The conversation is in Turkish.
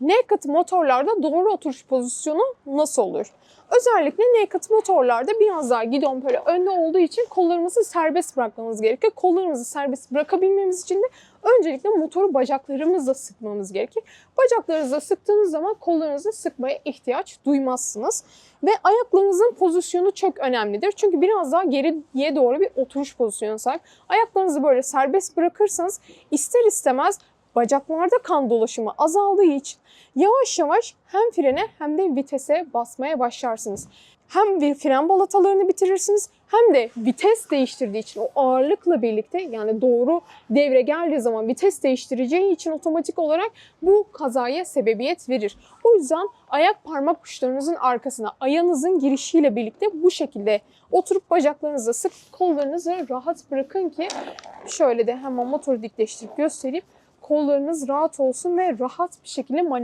naked motorlarda doğru oturuş pozisyonu nasıl olur? Özellikle naked motorlarda biraz daha gidon böyle önde olduğu için kollarımızı serbest bırakmamız gerekiyor. Kollarımızı serbest bırakabilmemiz için de öncelikle motoru bacaklarımızla sıkmamız gerekir. Bacaklarınızla sıktığınız zaman kollarınızı sıkmaya ihtiyaç duymazsınız. Ve ayaklarınızın pozisyonu çok önemlidir. Çünkü biraz daha geriye doğru bir oturuş pozisyonu sahip. Ayaklarınızı böyle serbest bırakırsanız ister istemez bacaklarda kan dolaşımı azaldığı için yavaş yavaş hem frene hem de vitese basmaya başlarsınız. Hem bir fren balatalarını bitirirsiniz hem de vites değiştirdiği için o ağırlıkla birlikte yani doğru devre geldiği zaman vites değiştireceği için otomatik olarak bu kazaya sebebiyet verir. O yüzden ayak parmak uçlarınızın arkasına ayağınızın girişiyle birlikte bu şekilde oturup bacaklarınızı sık kollarınızı rahat bırakın ki şöyle de hemen motoru dikleştirip göstereyim kollarınız rahat olsun ve rahat bir şekilde manevra